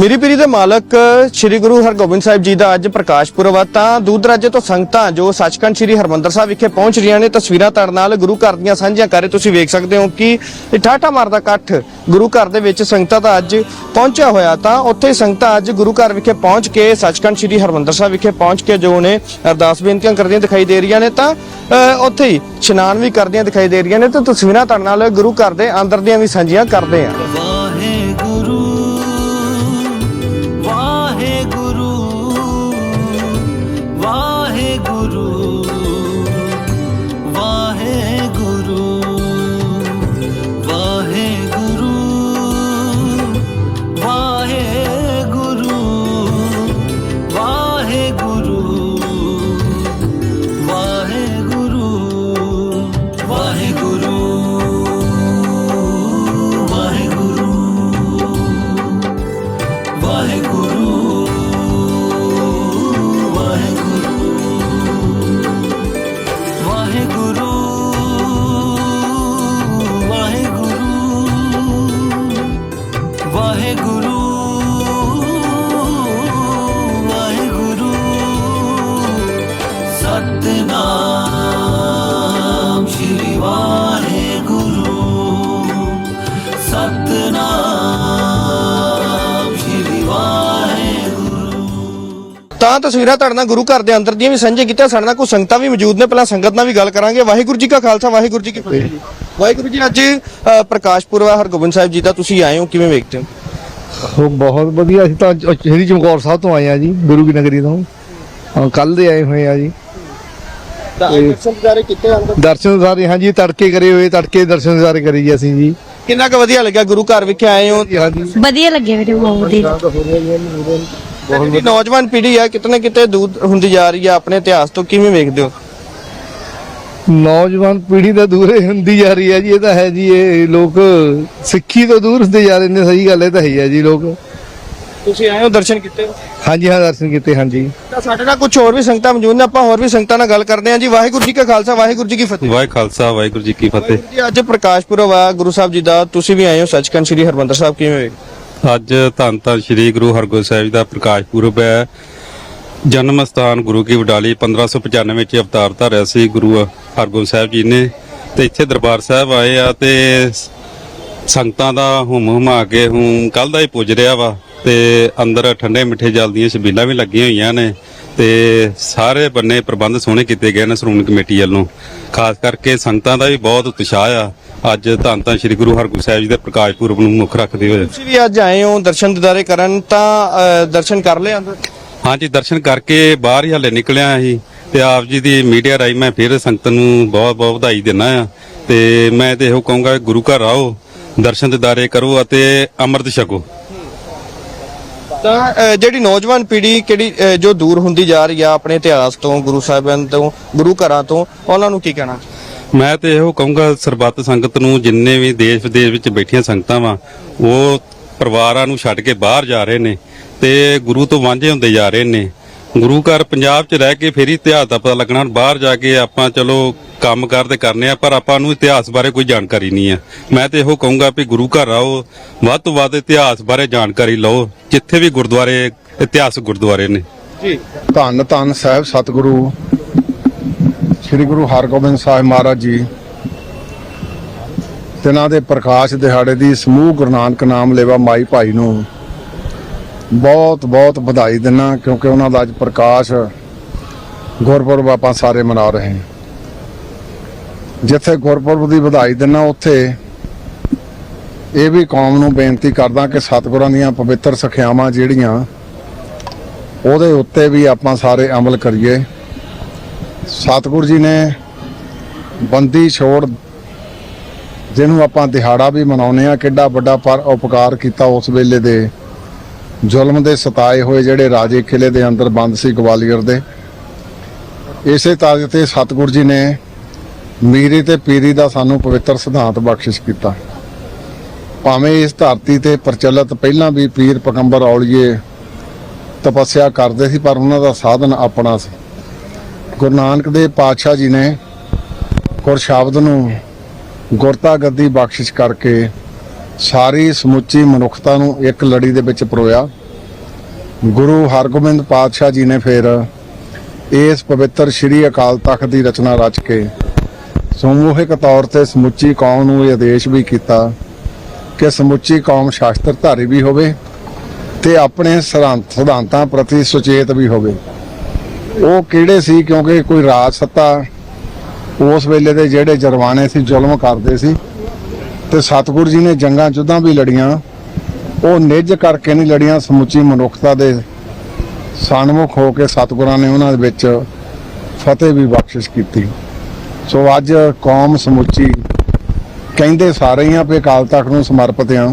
ਮੇਰੀ ਪੀਰੀ ਦੇ ਮਾਲਕ, ਸ੍ਰੀ ਗੁਰੂ ਹਰਗੋਬਿੰਦ ਸਾਹਿਬ ਜੀ ਦਾ ਅੱਜ ਪ੍ਰਕਾਸ਼ ਪੁਰਬ ਆ, ਤਾਂ ਦੂਰ ਦਰਾਜੇ ਤੋਂ ਸੰਗਤਾਂ ਜੋ ਸੱਚਖੰਡ ਸ੍ਰੀ ਹਰਮੰਦਰ ਸਾਹਿਬ ਵਿਖੇ ਪਹੁੰਚ ਰਹੀਆਂ ਨੇ, ਤਸਵੀਰਾਂ ਤੁਹਾਡੇ ਨਾਲ ਗੁਰੂ ਘਰ ਦੀਆਂ ਸਾਂਝੀਆਂ ਕਰ ਰਹੇ ਤੁਸੀਂ ਵੇਖ ਸਕਦੇ ਹੋ ਕਿ ਠਾਠਾ ਮਾਰਦਾ ਇਕੱਠ ਗੁਰੂ ਘਰ ਦੇ ਵਿੱਚ ਸੰਗਤਾਂ ਦਾ ਅੱਜ ਪਹੁੰਚਿਆ ਹੋਇਆ, ਤਾਂ ਉੱਥੇ ਸੰਗਤਾਂ ਅੱਜ ਗੁਰੂ ਘਰ ਵਿਖੇ ਪਹੁੰਚ ਕੇ ਸੱਚਖੰਡ ਸ੍ਰੀ ਹਰਮੰਦਰ ਸਾਹਿਬ ਵਿਖੇ ਪਹੁੰਚ ਕੇ ਜੋ ਨੇ ਅਰਦਾਸ ਬੇਨਤੀਆਂ ਕਰਦੀਆਂ ਦਿਖਾਈ ਦੇ ਰਹੀਆਂ ਨੇ, ਤਾਂ ਉੱਥੇ ਹੀ ਇਸ਼ਨਾਨ ਵੀ ਕਰਦੀਆਂ ਦਿਖਾਈ ਦੇ ਰਹੀਆਂ ਨੇ, ਤਾਂ ਤਸਵੀਰਾਂ ਤੁਹਾਡੇ ਨਾਲ ਗੁਰੂ ਘਰ ਦੇ ਅੰਦਰ ਦੀਆਂ ਵੀ ਸਾਂਝੀਆਂ ਕਰਦੇ ਆ ਤਾਂ ਤਸਵੀਰਾਂ ਤੁਹਾਡੇ ਨਾਲ ਗੁਰੂ ਘਰ ਦੇ ਅੰਦਰ ਦੀਆਂ ਵੀ ਸਾਂਝੇ ਕੀਤੀਆਂ ਸਾਡੇ ਨਾਲ ਕੋਈ ਸੰਗਤਾਂ ਵੀ ਮੌਜੂਦ ਨੇ ਪਹਿਲਾਂ ਸੰਗਤ ਨਾਲ ਵੀ ਗੱਲ ਕਰਾਂਗੇ। ਵਾਹਿਗੁਰੂ ਜੀ ਕਾ ਖਾਲਸਾ ਵਾਹਿਗੁਰੂ ਜੀ ਕੀ ਫਤਿਹ। ਜੀ ਵਾਹਿਗੁਰੂ ਜੀ ਅੱਜ ਅ, ਪ੍ਰਕਾਸ਼ ਪੁਰਬ ਹੈ ਹਰਗੋਬਿੰਦ ਸਾਹਿਬ ਜੀ ਦਾ ਤੁਸੀਂ ਆਏ ਹੋ ਕਿਵੇਂ ਵੇਖਦੇ ਹੋ? ਉਹ ਬਹੁਤ ਵਧੀਆ। ਅਸੀਂ ਤਾਂ ਸ਼੍ਰੀ ਚਮਕੌਰ ਸਾਹਿਬ ਤੋਂ ਆਏ ਆ ਜੀ ਗੁਰੂ ਕੀ ਨਗਰੀ ਤੋਂ। ਕੱਲ ਦੇ ਆਏ ਹੋਏ ਆ ਜੀ। ਦਰਸ਼ਨ ਦਿਦਾਰੇ ਕੀਤੇ ਅੰਦਰ? ਦਰਸ਼ਨ ਸਾਰੇ ਹਾਂ ਜੀ ਤੜਕੇ ਕਰੇ ਹੋਏ ਤੜਕੇ ਦਰਸ਼ਨ ਸਾਰੇ ਕਰੀ ਜੀ ਅਸੀਂ ਜੀ। ਕਿੰਨਾ ਕੁ ਵਧੀਆ ਲੱਗਿਆ ਗੁਰੂ ਘਰ ਵਿਖੇ ਆਏ ਹੋ? ਜੀ ਹਾਂ ਜੀ ਵਧੀਆ ਲੱਗੇ ਵੀਰੇ ਬਹੁਤ ਵਧੀਆ ਜਿਹੜੀ ਨੌਜਵਾਨ ਪੀੜ੍ਹੀ ਹੈ ਕਿਤਨੇ ਕਿਤੇ ਦੂਰ ਹੁੰਦੀ ਜਾ ਰਹੀ ਹੈ ਆਪਣੇ ਇਤਿਹਾਸ ਤੋਂ ਕਿਵੇਂ ਵੇਖਦੇ ਹੋ? ਨੌਜਵਾਨ ਪੀੜ੍ਹੀ ਤਾਂ ਦੂਰੇ ਹੁੰਦੀ ਜਾ ਰਹੀ ਹੈ ਜੀ ਇਹ ਤਾਂ ਹੈ ਜੀ ਇਹ ਲੋਕ ਸਿੱਖੀ ਤੋਂ ਦੂਰ ਹੁੰਦੇ ਜਾ ਰਹੇ ਨੇ ਸਹੀ ਗੱਲ ਇਹ ਤਾਂ ਹੈ ਹੀ ਹੈ ਜੀ ਲੋਕ। ਤੁਸੀਂ ਆਏ ਹੋ ਦਰਸ਼ਨ ਕੀਤੇ ਹੋ? ਹਾਂਜੀ ਹਾਂ ਦਰਸ਼ਨ ਕੀਤੇ ਹਾਂ ਜੀ ਤਾਂ ਸਾਡੇ ਨਾਲ ਕੁਝ ਹੋਰ ਵੀ ਸੰਗਤਾਂ ਮੌਜੂਦ ਨੇ ਆਪਾਂ ਹੋਰ ਵੀ ਸੰਗਤਾਂ ਨਾਲ ਗੱਲ ਕਰਦੇ ਹਾਂ ਜੀ। ਵਾਹਿਗੁਰੂ ਜੀ ਕਾ ਖਾਲਸਾ ਵਾਹਿਗੁਰੂ ਜੀ ਕੀ ਫਤਿਹ। ਵਾਹਿ ਖਾਲਸਾ ਵਾਹਿਗੁਰੂ ਜੀ ਕੀ ਫਤਿਹ। ਜੀ ਅੱਜ ਪ੍ਰਕਾਸ਼ ਪੁਰਬ ਆ ਗੁਰੂ ਸਾਹਿਬ ਜੀ ਦਾ ਤੁਸੀਂ ਵੀ ਆਏ ਹੋ ਸੱਚਖੰਡ ਸ੍ਰੀ ਹਰਮੰਦਰ ਸਾਹਿਬ ਕਿਵੇਂ ਵੇਖ ਅੱਜ ਧੰਨ ਧੰਨ ਸ੍ਰੀ ਗੁਰੂ ਹਰਗੋਬਿੰਦ ਸਾਹਿਬ ਜੀ ਦਾ ਪ੍ਰਕਾਸ਼ ਪੁਰਬ ਹੈ। ਜਨਮ ਸਥਾਨ ਗੁਰੂ ਕੀ ਵਡਾਲੀ 1595 ਵਿੱਚ ਅਵਤਾਰ ਧਾਰਿਆ ਸੀ ਗੁਰੂ ਹਰਗੋਬਿੰਦ ਸਾਹਿਬ ਜੀ ਨੇ। ਤੇ ਇੱਥੇ ਦਰਬਾਰ ਸਾਹਿਬ ਆਏ ਆ ਤੇ ਸੰਗਤਾਂ ਦਾ ਹੁਮ ਹੁਮਾ ਕੇ ਹੂੰ ਕੱਲ ਦਾ ਹੀ ਪੁੱਜ ਰਿਹਾ ਵਾ। ਤੇ ਅੰਦਰ ਠੰਡੇ ਮਿੱਠੇ ਜਲ ਦੀਆਂ ਛਬੀਲਾਂ ਵੀ ਲੱਗੀਆਂ ਹੋਈਆਂ ਨੇ। ਤੇ ਸਾਰੇ ਬੰਨੇ ਪ੍ਰਬੰਧ ਸੋਹਣੇ ਕੀਤੇ ਗਏ ਨੇ ਸ਼੍ਰੋਮਣੀ ਕਮੇਟੀ ਵੱਲੋਂ। ਖਾਸ ਕਰਕੇ ਸੰਗਤਾਂ ਦਾ ਵੀ ਬਹੁਤ ਉਤਸ਼ਾਹ ਆ। ਅੱਜ ਧੰਨ ਧੰਨ ਸ੍ਰੀ ਗੁਰੂ ਹਰਗੋਬਿੰਦ ਸਾਹਿਬ ਜੀ ਦੇ ਪ੍ਰਕਾਸ਼ ਪੁਰਬ ਨੂੰ ਮੁੱਖ ਰੱਖਦੇ ਹੋਏ। ਤੁਸੀਂ ਵੀ ਅੱਜ ਆਏ ਹੋ ਦਰਸ਼ਨ ਦਿਦਾਰੇ ਕਰਨ ਤਾਂ ਅ, ਦਰਸ਼ਨ ਕਰ ਲਏ ਅੰਦਰ? ਹਾਂਜੀ ਦਰਸ਼ਨ ਕਰਕੇ ਬਾਹਰ ਹੀ ਹਲੇ ਨਿਕਲਿਆ ਸੀ ਤੇ ਆਪ ਜੀ ਦੀ ਮੀਡੀਆ ਰਾਈ ਮੈਂ ਫਿਰ ਸੰਗਤ ਨੂੰ ਬਹੁਤ ਬਹੁਤ ਵਧਾਈ ਦਿੰਦਾ ਆ ਤੇ ਮੈਂ ਤੇ ਇਹੋ ਕਹੂੰਗਾ ਕਿ ਗੁਰੂ ਘਰ ਆਓ ਦਰਸ਼ਨ ਦਿਦਾਰੇ ਕਰੋ ਅਤੇ ਅੰਮ੍ਰਿਤ ਛਕੋ। ਤਾਂ ਅ, ਜਿਹੜੀ ਨੌਜਵਾਨ ਪੀੜ੍ਹੀ ਕਿਹੜੀ ਅ, ਜੋ ਦੂਰ ਹੁੰਦੀ ਜਾ ਰਹੀ ਆ ਆਪਣੇ ਇਤਿਹਾਸ ਤੋਂ ਗੁਰੂ ਸਾਹਿਬਾਨ ਤੋਂ ਗੁਰੂ ਘਰਾਂ ਤੋਂ ਉਹਨਾਂ ਨੂੰ ਕੀ ਕਹਿਣਾ? ਮੈਂ ਤੇ ਇਹੋ ਕਹੂੰਗਾ ਸਰਬੱਤ ਸੰਗਤ ਨੂੰ, ਜਿੰਨੇ ਵੀ ਦੇਸ਼ ਵਿਦੇਸ਼ ਵਿੱਚ ਬੈਠੀਆਂ ਸੰਗਤਾਂ ਵਾ, ਉਹ ਪਰਿਵਾਰਾਂ ਨੂੰ ਛੱਡ ਕੇ ਬਾਹਰ ਜਾ ਰਹੇ ਨੇ ਤੇ ਗੁਰੂ ਤੋਂ ਵਾਂਝੇ ਹੁੰਦੇ ਜਾ ਰਹੇ ਨੇ। ਗੁਰੂ ਘਰ ਪੰਜਾਬ 'ਚ ਰਹਿ ਕੇ ਫੇਰ ਇਤਿਹਾਸ ਦਾ ਪਤਾ ਲੱਗਣਾ, ਬਾਹਰ ਜਾ ਕੇ ਆਪਾਂ ਚਲੋ ਕੰਮ ਕਾਰ ਕਰਨੇ ਆ, ਪਰ ਆਪਾਂ ਨੂੰ ਇਤਿਹਾਸ ਬਾਰੇ ਕੋਈ ਜਾਣਕਾਰੀ ਨਹੀਂ ਆ। ਮੈਂ ਤੇ ਇਹੋ ਕਹੂੰਗਾ ਵੀ ਗੁਰੂ ਘਰ ਆਓ, ਵੱਧ ਤੋਂ ਵੱਧ ਇਤਿਹਾਸ ਬਾਰੇ ਜਾਣਕਾਰੀ ਲਓ, ਜਿੱਥੇ ਵੀ ਗੁਰਦੁਆਰੇ ਇਤਿਹਾਸ ਗੁਰਦੁਆਰੇ ਨੇ। ਧੰਨ ਧੰਨ ਸਾਹਿਬ ਸਤਿਗੁਰੂ। ਸ੍ਰੀ ਗੁਰੂ ਹਰਗੋਬਿੰਦ ਸਾਹਿਬ ਮਹਾਰਾਜ ਜੀ, ਤਿਨਾਂ ਦੇ ਪ੍ਰਕਾਸ਼ ਦਿਹਾੜੇ ਦੀ ਸਮੂਹ ਗੁਰੂ ਨਾਨਕ ਨਾਮ ਲੇਵਾ ਮਾਈ ਭਾਈ ਨੂੰ ਬਹੁਤ ਬਹੁਤ ਵਧਾਈ ਦਿੰਨਾ, ਕਿਉਂਕਿ ਉਹਨਾਂ ਦਾ ਅੱਜ ਪ੍ਰਕਾਸ਼ ਗੁਰਪੁਰਬ ਆਪਾਂ ਸਾਰੇ ਮਨਾ ਰਹੇ ਹਾਂ। ਜਿੱਥੇ ਗੁਰਪੁਰਬ ਦੀ ਵਧਾਈ ਦਿੰਨਾ, ਉੱਥੇ ਇਹ ਵੀ ਕੌਮ ਨੂੰ ਬੇਨਤੀ ਕਰਦਾ ਕਿ ਸਤਿਗੁਰਾਂ ਦੀਆਂ ਪਵਿੱਤਰ ਸਿੱਖਿਆਵਾਂ ਜਿਹੜੀਆਂ, ਉਹਦੇ ਉੱਤੇ ਵੀ ਆਪਾਂ ਸਾਰੇ ਅਮਲ ਕਰੀਏ। ਸਤਿਗੁਰੂ ਜੀ ਨੇ ਬੰਦੀ ਛੋੜ ਜਿਹਨੂੰ ਆਪਾਂ ਦਿਹਾੜਾ ਵੀ ਮਨਾਉਂਦੇ ਆ ਕਿੱਡਾ ਵੱਡਾ ਪਰ ਉਪਕਾਰ ਕੀਤਾ ਉਸ ਵੇਲੇ ਦੇ ਜ਼ੁਲਮ ਦੇ ਸਤਾਏ ਹੋਏ ਜਿਹੜੇ ਰਾਜੇ ਕਿਲੇ ਦੇ ਅੰਦਰ ਬੰਦ ਸੀ ਗਵਾਲੀਅਰ ਦੇ। ਇਸੇ ਤਾਜ ਤੇ ਸਤਿਗੁਰੂ ਜੀ ਨੇ ਮੀਰੀ ਤੇ ਪੀਰੀ ਦਾ ਸਾਨੂੰ ਪਵਿੱਤਰ ਸਿਧਾਂਤ ਬਖਸ਼ਿਸ਼ ਕੀਤਾ। ਭਾਵੇਂ ਇਸ ਧਰਤੀ ਤੇ ਪ੍ਰਚਲਿਤ ਪਹਿਲਾਂ ਵੀ ਪੀਰ ਪਗੰਬਰ ਔਲੀਏ ਤਪੱਸਿਆ ਕਰਦੇ ਸੀ, ਪਰ ਉਹਨਾਂ ਦਾ ਸਾਧਨ ਆਪਣਾ ਸੀ। ਗੁਰੂ ਨਾਨਕ ਦੇਵ ਪਾਤਸ਼ਾਹ ਜੀ ਨੇ ਗੁਰ ਸ਼ਬਦ ਨੂੰ ਗੁਰਤਾ ਗੱਦੀ ਬਖਸ਼ਿਸ਼ ਕਰਕੇ ਸਾਰੀ ਸਮੁੱਚੀ ਮਨੁੱਖਤਾ ਨੂੰ ਇੱਕ ਲੜੀ ਦੇ ਵਿੱਚ ਪਰੋਇਆ। ਗੁਰੂ ਹਰਗੋਬਿੰਦ ਪਾਤਸ਼ਾਹ ਜੀ ਨੇ ਫਿਰ ਇਸ ਪਵਿੱਤਰ ਸ੍ਰੀ ਅਕਾਲ ਤਖਤ ਦੀ ਰਚਨਾ ਰਚ ਕੇ ਸਮੂਹਿਕ ਤੌਰ ਤੇ ਸਮੁੱਚੀ ਕੌਮ ਨੂੰ ਇਹ ਆਦੇਸ਼ ਵੀ ਕੀਤਾ ਕਿ ਸਮੁੱਚੀ ਕੌਮ ਸ਼ਾਸ਼ਤਰ ਧਾਰੀ ਵੀ ਹੋਵੇ ਤੇ ਆਪਣੇ ਸਿਧਾਂਤਾਂ ਪ੍ਰਤੀ ਸੁਚੇਤ ਵੀ ਹੋਵੇ। ਉਹ ਕਿਹੜੇ ਸੀ? ਕਿਉਂਕਿ ਕੋਈ ਰਾਜ ਸੱਤਾ ਉਸ ਵੇਲੇ ਦੇ ਜਿਹੜੇ ਜਰਵਾਣੇ ਸੀ, ਜ਼ੁਲਮ ਕਰਦੇ ਸੀ ਤੇ ਸਤਿਗੁਰ ਜੀ ਨੇ ਜੰਗਾਂ ਜੁੱਦਾਂ ਵੀ ਲੜੀਆਂ। ਉਹ ਨਿੱਜ ਕਰਕੇ ਨਹੀਂ ਲੜੀਆਂ, ਸਮੁੱਚੀ ਮਨੁੱਖਤਾ ਦੇ ਸਨਮੁਖ ਹੋ ਕੇ ਸਤਿਗੁਰਾਂ ਨੇ ਉਹਨਾਂ ਦੇ ਵਿੱਚ ਫਤਿਹ ਵੀ ਬਖਸ਼ਿਸ਼ ਕੀਤੀ। ਸੋ ਅੱਜ ਕੌਮ ਸਮੁੱਚੀ ਕਹਿੰਦੇ ਸਾਰੇ ਹੀ ਆ ਵੀ ਅਕਾਲ ਤਖਤ ਨੂੰ ਸਮਰਪਿਤ ਆ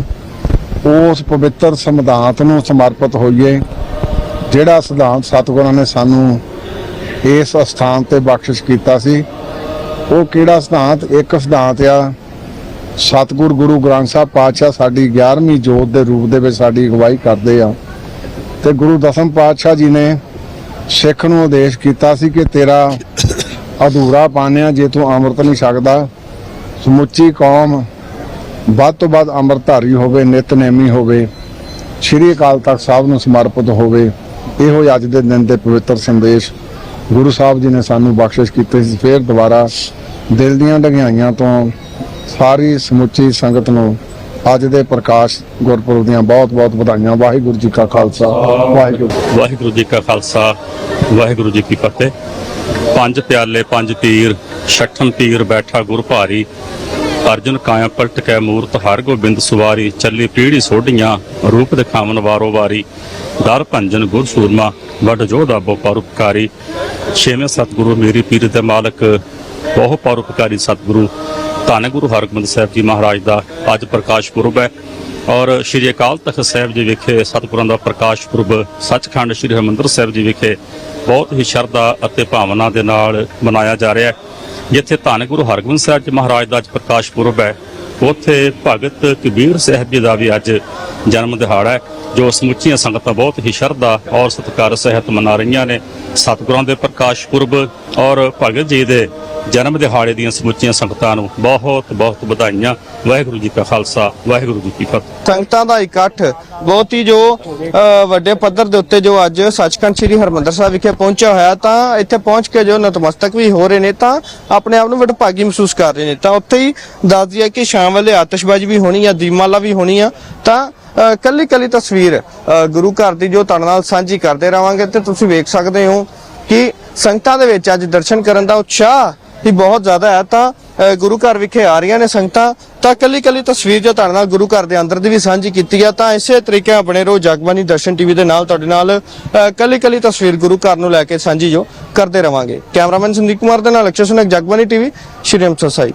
ਉਸ ਪਵਿੱਤਰ ਸਿਧਾਂਤ ਨੂੰ ਸਮਰਪਿਤ ਹੋਈਏ, ਜਿਹੜਾ ਸਿਧਾਂਤ ਸਤਿਗੁਰਾਂ ਨੇ ਸਾਨੂੰ ਇਸ ਸਥਾਨ ਤੇ ਬਖਸ਼ਿਸ਼ ਕੀਤਾ ਸੀ। ਉਹ ਕਿਹੜਾ ਸਿਧਾਂਤ? ਇੱਕ ਸਿਧਾਂਤ ਆ, ਸਤਿਗੁਰ ਗੁਰੂ ਗ੍ਰੰਥ ਸਾਹਿਬ ਪਾਤਸ਼ਾਹ ਸਾਡੀ 11ਵੀਂ ਜੋਤ ਦੇ ਰੂਪ ਦੇ ਵਿੱਚ ਸਾਡੀ ਅਗਵਾਈ ਕਰਦੇ ਆ। ਤੇ ਗੁਰੂ ਦਸਮ ਪਾਤਸ਼ਾਹ ਜੀ ਨੇ ਸਿੱਖ ਨੂੰ ਆਦੇਸ਼ ਕੀਤਾ ਸੀ ਕਿ ਤੇਰਾ ਅਧੂਰਾ ਪਾਣਿਆ ਜੇ ਤੂੰ ਅੰਮ੍ਰਿਤ ਨਹੀਂ ਛਕਦਾ, ਸਮੁੱਚੀ ਕੌਮ ਵੱਧ ਤੋਂ ਵੱਧ ਅੰਮ੍ਰਿਤਧਾਰੀ ਹੋਵੇ ਨਿਤਨੇਮੀ ਹੋਵੇ, ਸ਼੍ਰੀ ਅਕਾਲ ਤਖਤ ਸਾਹਿਬ ਨੂੰ ਸਮਰਪਿਤ ਹੋਵੇ। ਇਹੋ ਹੀ ਅੱਜ ਦੇ ਦਿਨ ਦੇ ਪਵਿੱਤਰ ਸੰਦੇਸ਼ ਗੁਰੂ ਸਾਹਿਬ ਜੀ ਨੇ ਸਾਨੂੰ ਬਖਸ਼ਿਸ਼ ਕੀਤੀ ਸੀ। ਫਿਰ ਦੁਬਾਰਾ ਦਿਲ ਦੀਆਂ ਡਗਿਆਈਆਂ ਤੋਂ ਸਾਰੀ ਸਮੁੱਚੀ ਸੰਗਤ ਨੂੰ ਅੱਜ ਦੇ ਪ੍ਰਕਾਸ਼ ਗੁਰਪੁਰਬ ਦੀਆਂ ਬਹੁਤ ਬਹੁਤ ਵਧਾਈਆਂ। ਵਾਹਿਗੁਰੂ ਜੀ ਕਾ ਖਾਲਸਾ। ਵਾਹਿਗੁਰੂ ਵਾਹਿਗੁਰੂ ਜੀ ਕਾ ਖਾਲਸਾ, ਵਾਹਿਗੁਰੂ ਜੀ ਕੀ ਫਤਿਹ। ਪੰਜ ਪਿਆਲੇ, ਪੰਜ ਪੀਰ ਛਠਨ ਪੀਰ ਬੈਠਾ ਗੁਰ ਭਾਰੀ। ਅਰਜਨ ਕਾਇਆ ਪਲਟ ਕੇ ਮੂਰਤ ਹਰ ਗੋਬਿੰਦ ਸੁਵਾਰੀ। ਚੱਲੀ ਪੀੜੀ ਸੋਢੀਆਂ, ਰੂਪ ਦਿਖਾਵਨ ਵਾਰੋ ਵਾਰੀ। ਦਰ ਭੰਜਨ ਗੁਰ ਸੂਰਮਾ, ਵੱਡ ਜੋਧਾ ਬੋ ਪਰਉਪਕਾਰੀ ਛੇਵੇਂ ਸਤਿਗੁਰੂ ਮੇਰੀ ਪੀਰ ਦੇ ਮਾਲਕ, ਬਹੁ ਪਰਉਪਕਾਰੀ ਸਤਿਗੁਰੂ। ਧੰਨ ਗੁਰੂ ਹਰਗੋਬਿੰਦ ਸਾਹਿਬ ਜੀ ਮਹਾਰਾਜ ਦਾ ਅੱਜ ਪ੍ਰਕਾਸ਼ ਪੁਰਬ ਹੈ। ਔਰ ਸ਼੍ਰੀ ਅਕਾਲ ਤਖਤ ਸਾਹਿਬ ਜੀ ਵਿਖੇ ਸਤਿਗੁਰਾਂ ਦਾ ਪ੍ਰਕਾਸ਼ ਪੁਰਬ, ਸੱਚਖੰਡ ਸ਼੍ਰੀ ਹਰਿਮੰਦਰ ਸਾਹਿਬ ਜੀ ਵਿਖੇ ਬਹੁਤ ਹੀ ਸ਼ਰਧਾ ਅਤੇ ਭਾਵਨਾ ਦੇ ਨਾਲ ਮਨਾਇਆ ਜਾ ਰਿਹਾ ਹੈ। ਜਿੱਥੇ ਧੰਨ ਗੁਰੂ ਹਰਗੋਬਿੰਦ ਸਾਹਿਬ ਜੀ ਮਹਾਰਾਜ ਦਾ ਅੱਜ ਪ੍ਰਕਾਸ਼ ਪੁਰਬ ਹੈ ਉੱਥੇ ਭਗਤ ਕਬੀਰ ਸਾਹਿਬ ਜੀ ਦਾ ਵੀ ਅੱਜ ਜਨਮ ਦਿਹਾੜਾ ਹੈ, ਜੋ ਸਮੁੱਚੀਆਂ ਸੰਗਤਾਂ ਬਹੁਤ ਹੀ ਸ਼ਰਧਾ ਔਰ ਸਤਿਕਾਰ ਸਹਿਤ ਮਨਾ ਰਹੀਆਂ ਨੇ। ਸਤਿਗੁਰਾਂ ਦੇ ਪ੍ਰਕਾਸ਼ ਪੁਰਬ ਔਰ ਭਗਤ ਜੀ ਦੇ ਜਨਮ ਦਿਹਾੜੇ ਦੀਆਂ ਸਮੁੱਚੀਆਂ ਸੰਗਤਾਂ ਨੂੰ ਬਹੁਤ ਬਹੁਤ ਵਧਾਈਆਂ। ਵਾਹਿਗੁਰੂ ਜੀ ਕਾ ਖਾਲਸਾ, ਵਾਹਿਗੁਰੂ ਜੀ ਕੀ ਫਤਿਹ। ਸੰਗਤਾਂ ਦਾ ਇਕੱਠ ਬਹੁਤ ਹੀ ਜੋ ਵੱਡੇ ਪੱਧਰ ਦੇ ਉੱਤੇ ਜੋ ਅੱਜ ਸੱਚਖੰਡ ਸ੍ਰੀ ਹਰਮੰਦਰ ਸਾਹਿਬ ਵਿਖੇ ਪਹੁੰਚਿਆ ਹੋਇਆ, ਤਾਂ ਇੱਥੇ ਪਹੁੰਚ ਕੇ ਜੋ ਨਤਮਸਤਕ ਵੀ ਹੋ ਰਹੇ ਨੇ, ਤਾਂ ਆਪਣੇ ਆਪ ਨੂੰ ਵਡਭਾਗੀ ਮਹਿਸੂਸ ਕਰ ਰਹੇ ਨੇ। ਤਾਂ ਉੱਥੇ ਹੀ ਦੱਸ ਦਈਏ ਕਿ ਸ਼ਾਮ ਵੇਲੇ ਆਤਿਸ਼ਬਾਜ਼ੀ ਵੀ ਹੋਣੀ ਆ, ਦੀਪਮਾਲਾ ਵੀ ਹੋਣੀ ਆ, ਤਾਂ ਕੱਲੀ ਕੱਲੀ ਤਸਵੀਰ ਗੁਰੂ ਘਰ ਦੀ ਜੋ ਤੁਹਾਡੇ ਨਾਲ ਸਾਂਝੀ ਕਰਦੇ ਰਵਾਂਗੇ ਤੇ ਤੁਸੀਂ ਵੇਖ ਸਕਦੇ ਹੋ ਕਿ ਸੰਗਤਾਂ ਦੇ ਵਿੱਚ ਅੱਜ ਦਰਸ਼ਨ ਕਰਨ ਦਾ ਉਤਸ਼ਾਹ ਹੀ ਬਹੁਤ ਜ਼ਿਆਦਾ ਹੈ। ਤਾਂ ਗੁਰੂ ਘਰ ਵਿਖੇ ਆ ਰਹੀਆਂ ਨੇ ਸੰਗਤਾਂ, ਤਾਂ ਕੱਲੀ ਕੱਲੀ ਤਸਵੀਰ ਜੋ ਤੁਹਾਡੇ ਨਾਲ ਗੁਰੂ ਘਰ ਦੇ ਅੰਦਰ ਦੀ ਵੀ ਸਾਂਝੀ ਕੀਤੀ ਹੈ ਤਾਂ ਇਸੇ ਤਰੀਕੇ ਆਪਣੇ ਬਣੇ ਰਹੋ ਜਗਬਾਨੀ ਦਰਸ਼ਨ ਟੀਵੀ ਦੇ ਨਾਲ ਤੁਹਾਡੇ ਨਾਲ ਕੱਲੀ ਕੱਲੀ ਤਸਵੀਰ ਗੁਰੂ ਘਰ ਨੂੰ ਲੈ ਕੇ ਸਾਂਝੀ ਜੋ ਕਰਦੇ ਰਵਾਂਗੇ। ਕੈਮਰਾਮੈਨ ਸੰਦੀਪ ਕੁਮਾਰ ਦੇ ਨਾਲ ਅਕਸ਼ਰ ਸੁਨਕ ਜਗਬਾਨੀ ਟੀਵੀ, ਸ਼੍ਰੀ ਅੰਮ੍ਰਿਤਸਰ ਸਾਹਿਬ।